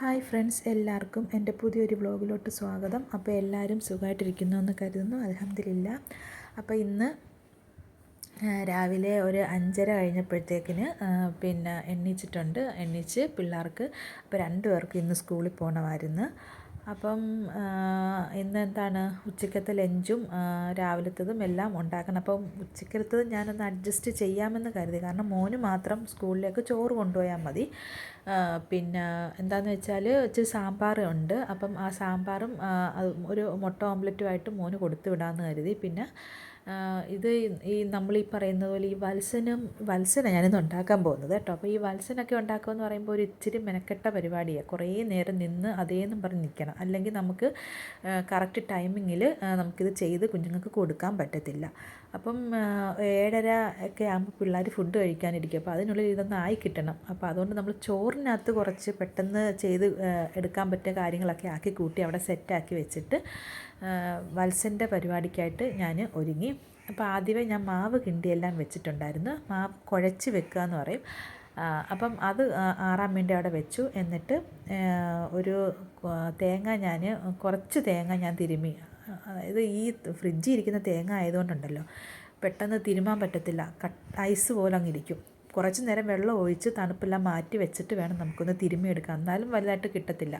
Hi friends എല്ലാവർക്കും എന്റെ പുതിയൊരു വ്ലോഗിലോട്ട് സ്വാഗതം. അപ്പോൾ എല്ലാവരും സുഖമായിട്ടിരിക്കുന്നു എന്ന് കരുതുന്നു. അലഹമില്ല അപ്പോൾ ഇന്ന് രാവിലെ ഒരു അഞ്ചര കഴിഞ്ഞപ്പോഴത്തേക്കിന് പിന്നെ എണ്ണീച്ചിട്ടുണ്ട്. എണ്ണീച്ച് പിള്ളേർക്ക് അപ്പോൾ രണ്ട് പേർക്ക് ഇന്ന് സ്കൂളിൽ പോകണമായിരുന്നു അപ്പം ഇന്ന് എന്താണ് ഉച്ചക്കത്തെ ലഞ്ചും രാവിലത്തതും എല്ലാം ഉണ്ടാക്കണം. അപ്പം ഉച്ചക്കലത്തത് ഞാനൊന്ന് അഡ്ജസ്റ്റ് ചെയ്യാമെന്ന് കരുതി. കാരണം മോന് മാത്രം സ്കൂളിലേക്ക് ചോറ് കൊണ്ടുപോയാൽ മതി. പിന്നെ എന്താണെന്ന് വെച്ചാൽ ഇച്ചിരി സാമ്പാർ ഉണ്ട്. അപ്പം ആ സാമ്പാറും ഒരു മുട്ട ഓംലെറ്റുമായിട്ട് മോന് കൊടുത്തു വിടാമെന്ന് കരുതി. പിന്നെ ഇത് ഈ നമ്മൾ ഈ പറയുന്ന പോലെ ഈ വത്സനം വത്സന ഞാനിന്ന് ഉണ്ടാക്കാൻ പോകുന്നത് കേട്ടോ. അപ്പോൾ ഈ വത്സനൊക്കെ ഉണ്ടാക്കുക എന്ന് പറയുമ്പോൾ ഒരു ഇച്ചിരി മെനക്കെട്ട പരിപാടിയാണ്. കുറേ നേരം നിന്ന് അതേന്നും പറഞ്ഞ് നിൽക്കണം. അല്ലെങ്കിൽ നമുക്ക് കറക്റ്റ് ടൈമിങ്ങിൽ നമുക്കിത് ചെയ്ത് കുഞ്ഞുങ്ങൾക്ക് കൊടുക്കാൻ പറ്റത്തില്ല. അപ്പം ഏഴര ഒക്കെ ആകുമ്പോൾ പിള്ളേർ ഫുഡ് കഴിക്കാനിരിക്കും. അപ്പോൾ അതിനുള്ളിൽ ഇതൊന്ന് ആയി കിട്ടണം. അപ്പോൾ അതുകൊണ്ട് നമ്മൾ ചോറിനകത്ത് കുറച്ച് പെട്ടെന്ന് ചെയ്ത് എടുക്കാൻ പറ്റിയ കാര്യങ്ങളൊക്കെ ആക്കി കൂട്ടി അവിടെ സെറ്റാക്കി വെച്ചിട്ട് വത്സന്റെ പരിപാടിക്കായിട്ട് ഞാൻ ഒരുങ്ങി. അപ്പോൾ ആദ്യമേ ഞാൻ മാവ് കിണ്ടിയെല്ലാം വെച്ചിട്ടുണ്ടായിരുന്നു. മാവ് കുഴച്ച് വെക്കുക എന്ന് പറയും. അപ്പം അത് ആറാൻ വേണ്ടി അവിടെ വെച്ചു. എന്നിട്ട് ഒരു തേങ്ങ ഞാൻ കുറച്ച് തേങ്ങ ഞാൻ തിരുമ്മി അതായത് ഈ ഫ്രിഡ്ജിൽ ഇരിക്കുന്ന തേങ്ങ ആയതുകൊണ്ടുണ്ടല്ലോ. പെട്ടെന്ന് തിരുമാൻ പറ്റത്തില്ല. കട്ട് ഐസ് പോലെ അങ്ങ് ഇരിക്കും. കുറച്ച് നേരം വെള്ളം ഒഴിച്ച് തണുപ്പെല്ലാം മാറ്റി വെച്ചിട്ട് വേണം നമുക്കൊന്ന് തിരുമ്മിയെടുക്കാം എന്നാലും വലുതായിട്ട് കിട്ടത്തില്ല.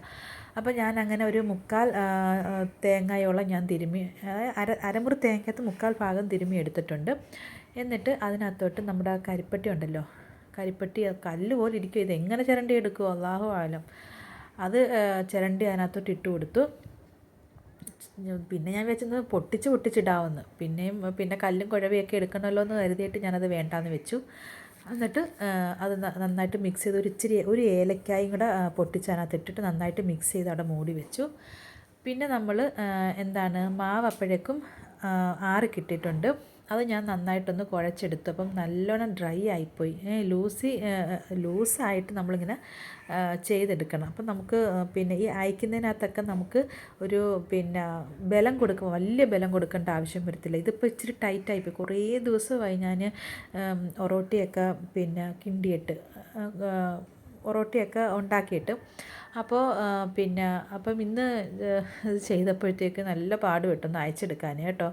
അപ്പോൾ ഞാൻ അങ്ങനെ ഒരു മുക്കാൽ തേങ്ങയോളം ഞാൻ തിരുമ്മി അര അരമുറി തേങ്ങയ്ക്കകത്ത് മുക്കാൽ ഭാഗം തിരുമ്മി എടുത്തിട്ടുണ്ട്. എന്നിട്ട് അതിനകത്തോട്ട് നമ്മുടെ കരിപ്പട്ടി ഉണ്ടല്ലോ കരിപ്പട്ടി കല്ല് പോലെ ഇരിക്കും. ഇത് എങ്ങനെ ചിരണ്ടി എടുക്കും? അള്ളാഹു ആലം. അത് ചിരണ്ടി അതിനകത്തോട്ട് ഇട്ട് കൊടുത്തു. പിന്നെ ഞാൻ വെച്ചത് പൊട്ടിച്ച് പൊട്ടിച്ചിടാമെന്ന് പിന്നെയും പിന്നെ കല്ലും കുഴവയൊക്കെ എടുക്കണമല്ലോ എന്ന് കരുതിയിട്ട് ഞാനത് വേണ്ടാന്ന് വെച്ചു. എന്നിട്ട് അത് നന്നായിട്ട് മിക്സ് ചെയ്ത് ഒരു ഇച്ചിരി ഒരു ഏലക്കായും കൂടെ പൊട്ടിച്ച് അതിനകത്ത് ഇട്ടിട്ട് നന്നായിട്ട് മിക്സ് ചെയ്ത് അവിടെ മൂടി വെച്ചു. പിന്നെ നമ്മൾ എന്താണ് മാവ് അപ്പോഴേക്കും ആറി കിട്ടിയിട്ടുണ്ട്. അത് ഞാൻ നന്നായിട്ടൊന്ന് കുഴച്ചെടുത്തു. അപ്പം നല്ലോണം ഡ്രൈ ആയിപ്പോയി. ലൂസി ലൂസായിട്ട് നമ്മളിങ്ങനെ ചെയ്തെടുക്കണം. അപ്പം നമുക്ക് പിന്നെ ഈ അയക്കുന്നതിനകത്തൊക്കെ നമുക്ക് ഒരു പിന്നെ ബലം കൊടുക്കുക വലിയ ബലം കൊടുക്കേണ്ട ആവശ്യം വരത്തില്ല. ഇതിപ്പോൾ ഇച്ചിരി ടൈറ്റായിപ്പോയി. കുറേ ദിവസമായി ഞാൻ ഒറോട്ടിയൊക്കെ പിന്നെ കിണ്ടിയിട്ട് ഒറോട്ടിയൊക്കെ ഉണ്ടാക്കിയിട്ട്. അപ്പോൾ പിന്നെ അപ്പം ഇന്ന് ഇത് ചെയ്തപ്പോഴത്തേക്ക് നല്ല പാട് പെട്ടെന്ന് അയച്ചെടുക്കാൻ കേട്ടോ.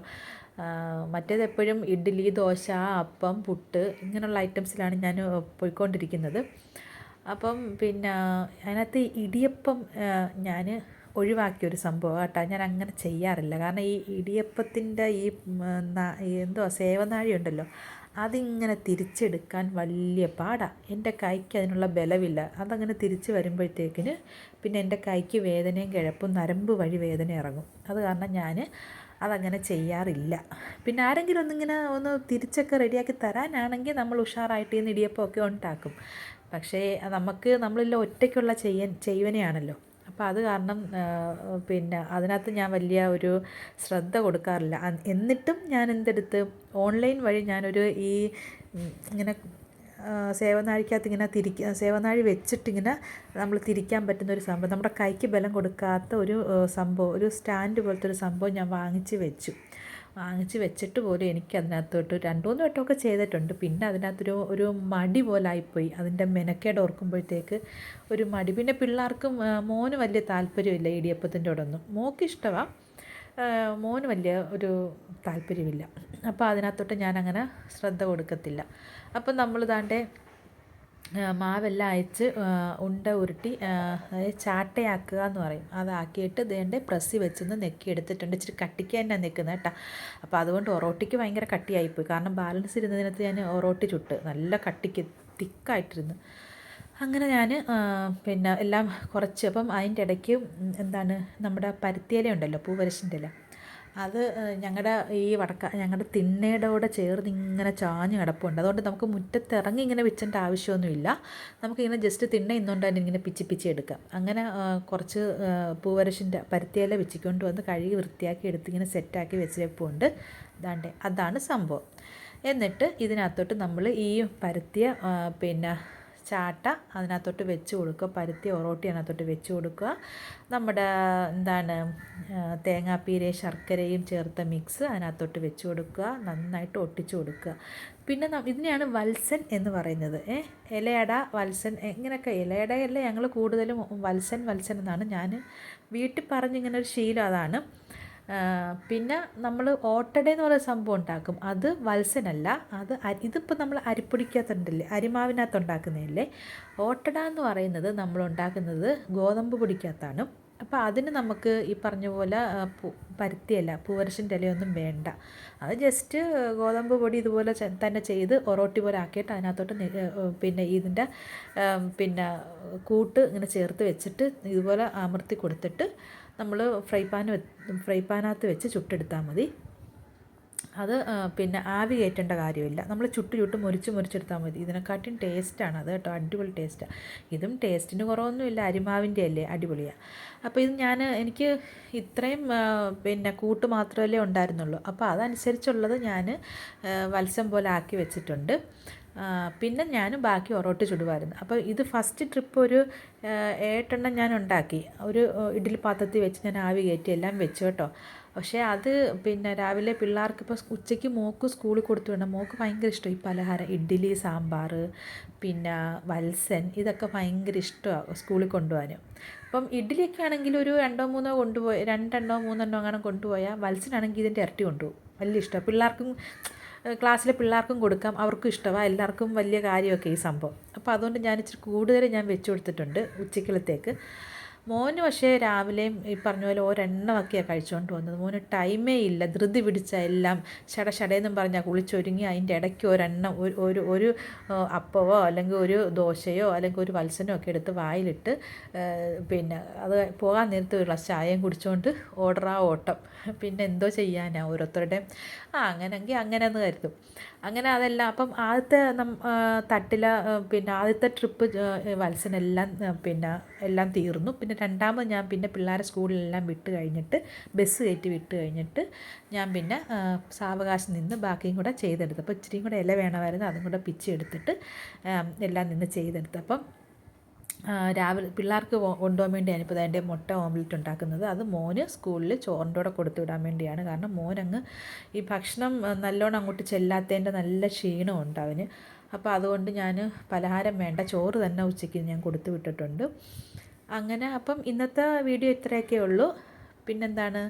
മറ്റേത് എപ്പോഴും ഇഡ്ഡലി ദോശ അപ്പം പുട്ട് ഇങ്ങനെയുള്ള ഐറ്റംസിലാണ് ഞാൻ പോയിക്കൊണ്ടിരിക്കുന്നത്. അപ്പം പിന്നെ അതിനകത്ത് ഇടിയപ്പം ഞാൻ ഒഴിവാക്കിയൊരു സംഭവം കേട്ടോ. ഞാൻ അങ്ങനെ ചെയ്യാറില്ല. കാരണം ഈ ഇടിയപ്പത്തിന്റെ ഈ എന്തോ സേവനാഴി ഉണ്ടല്ലോ അതിങ്ങനെ തിരിച്ചെടുക്കാൻ വലിയ പാടാണ് എന്റെ കൈക്ക് അതിനുള്ള ബലവില്ല. അതങ്ങനെ തിരിച്ച് വരുമ്പോഴത്തേക്കിന് പിന്നെ എന്റെ കൈക്ക് വേദനയും കിഴപ്പും നരമ്പ് വഴി വേദന ഇറങ്ങും. അത് കാരണം ഞാൻ അതങ്ങനെ ചെയ്യാറില്ല. പിന്നെ ആരെങ്കിലും ഒന്നിങ്ങനെ ഒന്ന് തിരിച്ചൊക്കെ റെഡിയാക്കി തരാനാണെങ്കിൽ നമ്മൾ ഉഷാറായിട്ട് ഈ ഇടിയപ്പമൊക്കെ ഉണ്ടാക്കും. പക്ഷേ നമുക്ക് നമ്മളില്ല ഒറ്റയ്ക്കുള്ള ചെയ്യൻ ചെയ്യുവനെയാണല്ലോ അപ്പോൾ അത് കാരണം പിന്നെ അതിനകത്ത് ഞാൻ വലിയ ഒരു ശ്രദ്ധ കൊടുക്കാറില്ല. എന്നിട്ടും ഞാൻ എന്തെടുത്ത് ഓൺലൈൻ വഴി ഞാനൊരു ഈ ഇങ്ങനെ സേവനാഴിക്കകത്ത് ഇങ്ങനെ തിരിക്ക സേവനാഴി വെച്ചിട്ടിങ്ങനെ നമ്മൾ തിരിക്കാൻ പറ്റുന്ന ഒരു സംഭവം നമ്മുടെ കൈക്ക് ബലം കൊടുക്കാത്ത ഒരു സംഭവം ഒരു സ്റ്റാൻഡ് പോലത്തെ ഒരു സംഭവം ഞാൻ വാങ്ങിച്ച് വെച്ചു. വാങ്ങിച്ച് വെച്ചിട്ട് പോലും എനിക്ക് അതിനകത്തോട്ട് രണ്ടുമൂന്ന് വട്ടമൊക്കെ ചെയ്തിട്ടുണ്ട്. പിന്നെ അതിനകത്തൊരു ഒരു മടി പോലായിപ്പോയി അതിന്റെ മെനക്കേട് ഓർക്കുമ്പോഴത്തേക്ക് ഒരു മടി. പിന്നെ പിള്ളേർക്കും മോന് വലിയ താല്പര്യമില്ല ഇടിയപ്പത്തിന്റെ കൂടെ മോക്ക് ഇഷ്ടമാണ് മോന് വലിയ ഒരു താല്പര്യമില്ല. അപ്പോൾ അതിനകത്തോട്ട് ഞാനങ്ങനെ ശ്രദ്ധ കൊടുക്കത്തില്ല. അപ്പം നമ്മൾ ദാണ്ടെ ആ, മാവെല്ലാം അയച്ച് ഉണ്ട ഉരുട്ടി അതായത് ചാട്ടയാക്കുക എന്ന് പറയും. അതാക്കിയിട്ട് ദേണ്ടെ പ്രസ്സി വെച്ചൊന്ന് നെക്കി എടുത്തിട്ടുണ്ട്. ഇച്ചിരി കട്ടിക്ക് തന്നെ നിൽക്കുന്നത് കേട്ടോ. അപ്പോൾ അതുകൊണ്ട് ഒറോട്ടിക്ക് ഭയങ്കര കട്ടിയായിപ്പോയി. കാരണം ബാലൻസ് ഇരുന്നതിനകത്ത് ഞാൻ ഒറോട്ടി ചുട്ട്. നല്ല കട്ടിക്ക് തിക്കായിട്ടിരുന്നു. അങ്ങനെ ഞാൻ പിന്നെ എല്ലാം കുറച്ച്. അപ്പം അതിന്റെ ഇടയ്ക്ക് എന്താണ് നമ്മുടെ പരുത്തിയില ഉണ്ടല്ലോ പൂവരശിന്റെ ഇല. അത് ഞങ്ങളുടെ ഈ വടക്ക ഞങ്ങളുടെ തിണ്ണയുടെ കൂടെ ചേർന്ന് ഇങ്ങനെ ചാഞ്ഞ് കിടപ്പുണ്ട്. അതുകൊണ്ട് നമുക്ക് മുറ്റത്ത് ഇറങ്ങി ഇങ്ങനെ വെച്ചേണ്ട ആവശ്യമൊന്നുമില്ല. നമുക്കിങ്ങനെ ജസ്റ്റ് തിണ്ണ ഇന്നുകൊണ്ട് തന്നെ ഇങ്ങനെ പിച്ചി പിച്ചി എടുക്കാം. അങ്ങനെ കുറച്ച് പൂവരശിന്റെ പരുത്തിയില വെച്ചിക്കൊണ്ട് വന്ന് കഴുകി വൃത്തിയാക്കി എടുത്ത് ഇങ്ങനെ സെറ്റാക്കി വെച്ചിരിപ്പുണ്ട് അതാണ്ട് അതാണ് സംഭവം. എന്നിട്ട് ഇതിനകത്തോട്ട് നമ്മൾ ഈ പരത്തിയ പിന്നെ ചാട്ട അതിനകത്തോട്ട് വെച്ച് കൊടുക്കുക. പരുത്തി ഒറോട്ടി അതിനകത്തോട്ട് വെച്ച് കൊടുക്കുക. നമ്മുടെ എന്താണ് തേങ്ങാപ്പീരയും ശർക്കരയും ചേർത്ത മിക്സ് അതിനകത്തോട്ട് വെച്ച് കൊടുക്കുക. നന്നായിട്ട് ഒട്ടിച്ചു കൊടുക്കുക. പിന്നെ ഇതിനെയാണ് വത്സൻ എന്ന് പറയുന്നത്. ഏ ഇലയട വത്സൻ. ഇങ്ങനെയൊക്കെ ഇലയടയല്ല ഞങ്ങൾ കൂടുതലും വത്സൻ വത്സൻ എന്നാണ്. ഞാൻ വീട്ടിൽ പറഞ്ഞിങ്ങനെ ഒരു ശീലം അതാണ്. പിന്നെ നമ്മൾ ഓട്ടട എന്ന് പറയുന്ന സംഭവം ഉണ്ടാക്കും. അത് വത്സനല്ല അത് ഇതിപ്പോൾ നമ്മൾ അരിപ്പൊടിക്കകത്തുണ്ടല്ലേ അരിമാവിനകത്ത് ഉണ്ടാക്കുന്നതല്ലേ? ഓട്ടട എന്ന് പറയുന്നത് നമ്മൾ ഉണ്ടാക്കുന്നത് ഗോതമ്പ് പൊടിക്കാത്താണ് അപ്പോൾ അതിന് നമുക്ക് ഈ പറഞ്ഞ പോലെ പരുത്തിയല്ല പൂവരശിന്റെ ഇലയൊന്നും വേണ്ട. അത് ജസ്റ്റ് ഗോതമ്പ് പൊടി ഇതുപോലെ തന്നെ ചെയ്ത് ഒറോട്ടി പോലെ ആക്കിയിട്ട് അതിനകത്തോട്ട് പിന്നെ ഇതിന്റെ പിന്നെ കൂട്ട് ഇങ്ങനെ ചേർത്ത് വെച്ചിട്ട് ഇതുപോലെ അമർത്തി കൊടുത്തിട്ട് നമ്മൾ ഫ്രൈ പാൻ ഫ്രൈ പാനകത്ത് വെച്ച് ചുട്ടെടുത്താൽ മതി. അത് പിന്നെ ആവി കയറ്റേണ്ട കാര്യമില്ല. നമ്മൾ ചുട്ട് ചുട്ട് മുരിച്ച് മുരിച്ചെടുത്താൽ മതി. ഇതിനെക്കാട്ടിയും ടേസ്റ്റാണ് അത് കേട്ടോ. അടിപൊളി ടേസ്റ്റാണ് ഇതും ടേസ്റ്റിന് കുറവൊന്നുമില്ല. അരിമാവിന്റെ അല്ലേ അടിപൊളിയാണ് അപ്പോൾ ഇത് ഞാൻ എനിക്ക് ഇത്രയും പിന്നെ കൂട്ട് മാത്രമല്ലേ ഉണ്ടായിരുന്നുള്ളൂ. അപ്പോൾ അതനുസരിച്ചുള്ളത് ഞാൻ വത്സം പോലെ ആക്കി വെച്ചിട്ടുണ്ട്. പിന്നെ ഞാനും ബാക്കി ഒറോട്ട് ചുടുമായിരുന്നു അപ്പോൾ ഇത് ഫസ്റ്റ് ട്രിപ്പ് ഒരു ഏട്ടെണ്ണം ഞാൻ ഉണ്ടാക്കി. ഒരു ഇഡ്ഡലി പാത്രത്തിൽ വെച്ച് ഞാൻ ആവി കയറ്റി എല്ലാം വെച്ചു കേട്ടോ. പക്ഷേ അത് പിന്നെ രാവിലെ പിള്ളേർക്ക് ഇപ്പോൾ ഉച്ചയ്ക്ക് മോക്ക് സ്കൂളിൽ കൊടുത്തു വിടണം മോക്ക് ഭയങ്കര ഇഷ്ടം. ഈ പലഹാരം ഇഡ്ഡലി സാമ്പാർ പിന്നെ വത്സൻ ഇതൊക്കെ ഭയങ്കര ഇഷ്ടമാണ് സ്കൂളിൽ കൊണ്ടുപോകാൻ അപ്പം ഇഡ്ഡലിയൊക്കെ ആണെങ്കിൽ ഒരു രണ്ടോ മൂന്നോ കൊണ്ടുപോയി രണ്ടെണ്ണോ മൂന്നെണ്ണോ അങ്ങനെ കൊണ്ടുപോയാൽ വത്സനാണെങ്കിൽ ഇതിന്റെ ഇരട്ടി കൊണ്ടുപോകും. വലിയ ഇഷ്ടമാണ് പിള്ളേർക്കും ക്ലാസ്സിലെ പിള്ളേർക്കും കൊടുക്കാം അവർക്കും ഇഷ്ടമാണ് എല്ലാവർക്കും വലിയ കാര്യമൊക്കെ ഈ സംഭവം. അപ്പോൾ അതുകൊണ്ട് ഞാൻ ഇച്ചിരി കൂടുതൽ ഞാൻ വെച്ച് കൊടുത്തിട്ടുണ്ട് ഉച്ചക്കലത്തേക്ക് മോന് പക്ഷേ രാവിലെയും ഈ പറഞ്ഞ പോലെ ഒരെണ്ണമൊക്കെയാണ് കഴിച്ചുകൊണ്ട് വന്നത്. മോന് ടൈമേ ഇല്ല. ധൃതി പിടിച്ച എല്ലാം ഷട ഷടയെന്നും പറഞ്ഞാൽ കുളിച്ചൊരുങ്ങി അതിന്റെ ഇടയ്ക്ക് ഒരെണ്ണം ഒരു ഒരു ഒരു അപ്പവോ അല്ലെങ്കിൽ ഒരു ദോശയോ അല്ലെങ്കിൽ ഒരു വത്സനോ ഒക്കെ എടുത്ത് വായിലിട്ട് പിന്നെ അത് പോകാൻ നേരത്തെ ഒരു ഗ്ലാസ് ചായയും കുടിച്ചുകൊണ്ട് ഓർഡറാ ഓട്ടം. പിന്നെ എന്തോ ചെയ്യാനാണ് ഓരോരുത്തരുടെയും. ആ അങ്ങനെയെങ്കിൽ അങ്ങനെ എന്ന് കരുതും. അങ്ങനെ അതെല്ലാം. അപ്പം ആദ്യത്തെ തട്ടിൽ പിന്നെ ആദ്യത്തെ ട്രിപ്പ് വത്സനെല്ലാം പിന്നെ എല്ലാം തീർന്നു. പിന്നെ രണ്ടാമത് ഞാൻ പിന്നെ പിള്ളേരെ സ്കൂളിലെല്ലാം വിട്ട് കഴിഞ്ഞിട്ട് ബസ് കയറ്റി വിട്ട് കഴിഞ്ഞിട്ട് ഞാൻ പിന്നെ സാവകാശം നിന്ന് ബാക്കിയും കൂടെ ചെയ്തെടുത്തു. അപ്പോൾ ഇച്ചിരിയും കൂടെ ഇല വേണമായിരുന്നു. അതും കൂടെ പിച്ചെടുത്തിട്ട് എല്ലാം നിന്ന് ചെയ്തെടുത്തപ്പം രാവിലെ പിള്ളേർക്ക് കൊണ്ടുപോകാൻ വേണ്ടിയാണ് ഇപ്പോൾ അതിന്റെ മുട്ട ഓംലെറ്റ് ഉണ്ടാക്കുന്നത്. അത് മോന് സ്കൂളിൽ ചോറിന്റെ കൂടെ കൊടുത്തു വിടാൻ വേണ്ടിയാണ്. കാരണം മോനങ്ങ് ഈ ഭക്ഷണം നല്ലോണം അങ്ങോട്ട് ചെല്ലാത്തതിന്റെ നല്ല ക്ഷീണമുണ്ട് അവന്. അപ്പോൾ അതുകൊണ്ട് ഞാൻ പലഹാരം വേണ്ട ചോറ് തന്നെ ഉച്ചയ്ക്ക് ഞാൻ കൊടുത്തു വിട്ടിട്ടുണ്ട്. അങ്ങനെ അപ്പം ഇന്നത്തെ വീഡിയോ ഇത്രയൊക്കെ ഉള്ളൂ. പിന്നെന്താണ്?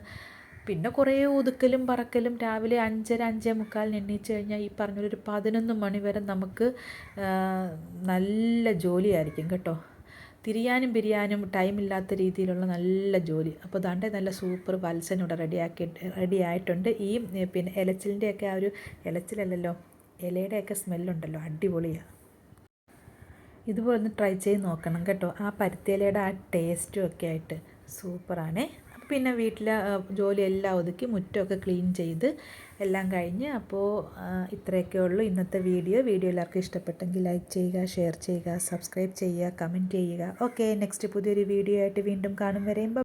പിന്നെ കുറേ ഒതുക്കലും പറക്കലും രാവിലെ അഞ്ചര അഞ്ചേ മുക്കാലിന് എണ്ണീച്ച് കഴിഞ്ഞാൽ ഈ പറഞ്ഞൊരു പതിനൊന്ന് മണി വരെ നമുക്ക് നല്ല ജോലിയായിരിക്കും കേട്ടോ. തിരിയാനും പിരിയാനും ടൈമില്ലാത്ത രീതിയിലുള്ള നല്ല ജോലി. അപ്പോൾ ദാണ്ടെ നല്ല സൂപ്പർ വത്സൻ ഇവിടെ റെഡിയാക്കി റെഡി ആയിട്ടുണ്ട്. ഈ പിന്നെ ഇലച്ചിലിന്റെയൊക്കെ ആ ഒരു ഇലച്ചിലല്ലല്ലോ ഇലയുടെയൊക്കെ സ്മെല്ലുണ്ടല്ലോ അടിപൊളിയാണ് ഇതുപോലെ ഒന്ന് ട്രൈ ചെയ്ത് നോക്കണം കേട്ടോ. ആ പരുത്തിയിലയുടെ ആ ടേസ്റ്റും ഒക്കെ ആയിട്ട് സൂപ്പറാണേ. പിന്നെ വീട്ടിലെ ജോലിയെല്ലാം ഒതുക്കി മുറ്റമൊക്കെ ക്ലീൻ ചെയ്ത് എല്ലാം കഴിഞ്ഞ് അപ്പോൾ ഇത്രയൊക്കെ ഉള്ളൂ ഇന്നത്തെ വീഡിയോ. വീഡിയോ എല്ലാവർക്കും ഇഷ്ടപ്പെട്ടെങ്കിൽ ലൈക്ക് ചെയ്യുക ഷെയർ ചെയ്യുക സബ്സ്ക്രൈബ് ചെയ്യുക കമന്റ് ചെയ്യുക. ഓക്കെ നെക്സ്റ്റ് പുതിയൊരു വീഡിയോ ആയിട്ട് വീണ്ടും കാണും വരെയും.